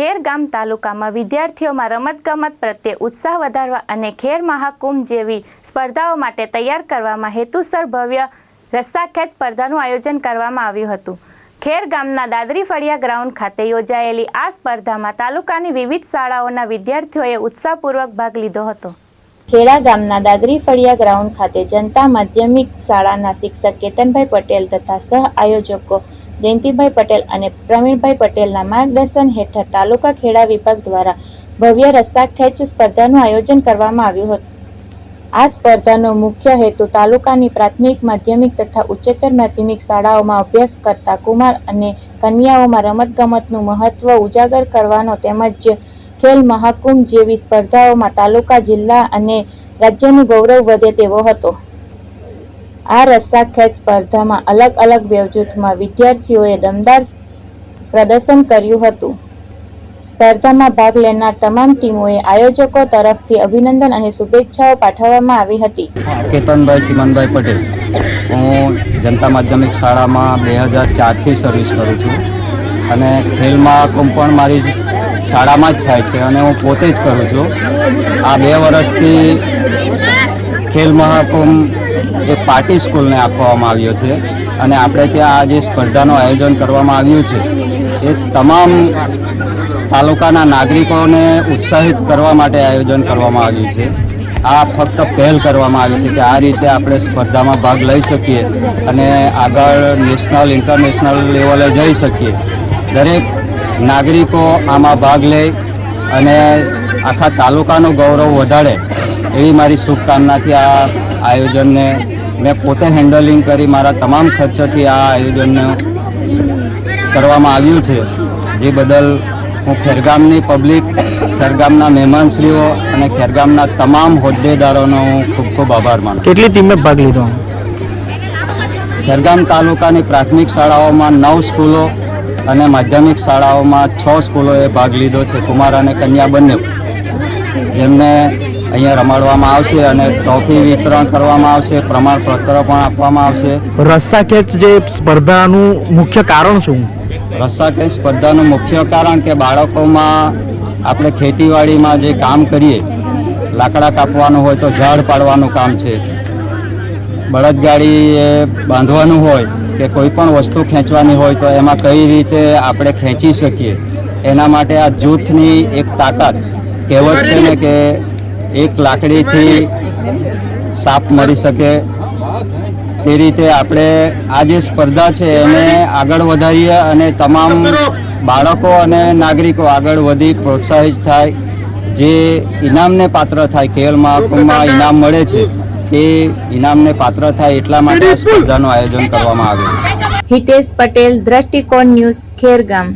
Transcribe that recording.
ખેર ગામ તાલુકામાં વિદ્યાર્થીઓમાં રમતગમત પ્રત્યે ઉત્સાહ વધારવા અને ખેર મહાકુંભ જેવી સ્પર્ધાઓ માટે તૈયાર કરવામાં હેતુસર ભવ્ય રસ્સાખેંચ સ્પર્ધાનું આયોજન કરવામાં આવ્યું હતું. ખેર ગામના દાદરી ફળિયા ગ્રાઉન્ડ ખાતે યોજાયેલી આ સ્પર્ધામાં તાલુકાની વિવિધ શાળાઓના વિદ્યાર્થીઓએ ઉત્સાહપૂર્વક ભાગ લીધો હતો. ખેડા ગામના દાદરી ફળિયા ગ્રાઉન્ડ ખાતે જનતા માધ્યમિક શાળાના શિક્ષક કેતનભાઈ પટેલ તથા સહ આયોજકો જયંતિભાઈ પટેલ અને પ્રવીણભાઈ પટેલના માર્ગદર્શન હેઠળ તાલુકા ખેડા વિભાગ દ્વારા ભવ્ય રસ્સાખેંચ સ્પર્ધાનું આયોજન કરવામાં આવ્યું હતું. આ સ્પર્ધાનો મુખ્ય હેતુ તાલુકાની પ્રાથમિક, માધ્યમિક તથા ઉચ્ચતર માધ્યમિક શાળાઓમાં અભ્યાસ કરતા કુમાર અને કન્યાઓમાં રમતગમતનું મહત્વ ઉજાગર કરવાનો તેમજ ખેલ મહાકુંભ જેવી સ્પર્ધાઓમાં તાલુકા, જિલ્લા અને રાજ્યનું ગૌરવ વધે તેવો હતો. આ રસ્સાખેંચ સ્પર્ધામાં અલગ અલગ વ્યવજૂથમાં વિદ્યાર્થીઓએ દમદાર પ્રદર્શન કર્યું હતું. સ્પર્ધામાં ભાગ લેનાર તમામ ટીમોએ આયોજકો તરફથી અભિનંદન અને શુભેચ્છાઓ પાઠવવામાં આવી હતી. કેતનભાઈ, ચિમનભાઈ પટેલ. હું જનતા માધ્યમિક શાળામાં બે હજાર ચારથી સર્વિસ કરું છું અને ખેલ મહાકુંભ પણ મારી શાળામાં જ થાય છે અને હું પોતે જ કરું છું. આ બે વર્ષથી ખેલ મહાકુંભ એક પાર્ટી સ્કૂલને આપવામાં આવ્યો છે અને આપણે ત્યાં આ જે સ્પર્ધાનું આયોજન કરવામાં આવ્યું છે, એ તમામ તાલુકાના નાગરિકોને ઉત્સાહિત કરવા માટે આયોજન કરવામાં આવ્યું છે. આ ફક્ત પહેલ કરવામાં આવી છે કે આ રીતે આપણે સ્પર્ધામાં ભાગ લઈ શકીએ અને આગળ નેશનલ, ઇન્ટરનેશનલ લેવલે જઈ શકીએ. દરેક નાગરિકો આમાં ભાગ લે અને આખા તાલુકાનું ગૌરવ વધારે. એવી મારી શુભકામનાથી આ આયોજનને મેં પોતે હેન્ડલિંગ કરી મારા તમામ ખર્ચથી આ આયોજનને કરવામાં આવ્યું છે. જે બદલ હું ખેરગામની પબ્લિક ખેરગામના મહેમાનશ્રીઓ અને ખેરગામના તમામ હોદ્દેદારોનો હું ખૂબ ખૂબ આભાર માનું કેટલી ટીમે ભાગ લીધો? ખેરગામ તાલુકાની પ્રાથમિક શાળાઓમાં નવ સ્કૂલો અને માધ્યમિક શાળાઓમાં છ સ્કૂલોએ ભાગ લીધો છે. કુમાર અને કન્યા બંને. જેમને અહીંયા રમાડવામાં આવશે અને ટ્રોફી વિતરણ કરવામાં આવશે પ્રમાણપત્ર પણ આપવામાં આવશે. રસ્સાખેંચ જે સ્પર્ધાનું મુખ્ય કારણ શું? રસ્સાખેંચ સ્પર્ધાનું મુખ્ય કારણ કે બાળકોમાં આપણે ખેતીવાડીમાં જે કામ કરીએ લાકડા કાપવાનું હોય તો ઝાડ પાડવાનું કામ છે. બળદગાડી બાંધવાનું હોય કે કોઈ પણ વસ્તુ ખેંચવાની હોય તો એમાં કઈ રીતે આપણે ખેંચી શકીએ? એના માટે આ જૂથની એક તાકાત કહેવત છે ને કે એક લાકડીથી સાપ મળી શકે. તે રીતે આપણે આ જે સ્પર્ધા છે એને આગળ વધારીએ અને તમામ બાળકો અને નાગરિકો આગળ વધી પ્રોત્સાહિત થાય. જે ઇનામને પાત્ર થાય ખેલ મહાકુંભમાં ઇનામ મળે છે, તે ઇનામને પાત્ર થાય એટલા માટે સ્પર્ધાનું આયોજન કરવામાં આવ્યું. હિતેશ પટેલ, દ્રષ્ટિકોણ ન્યૂઝ, ખેરગામ.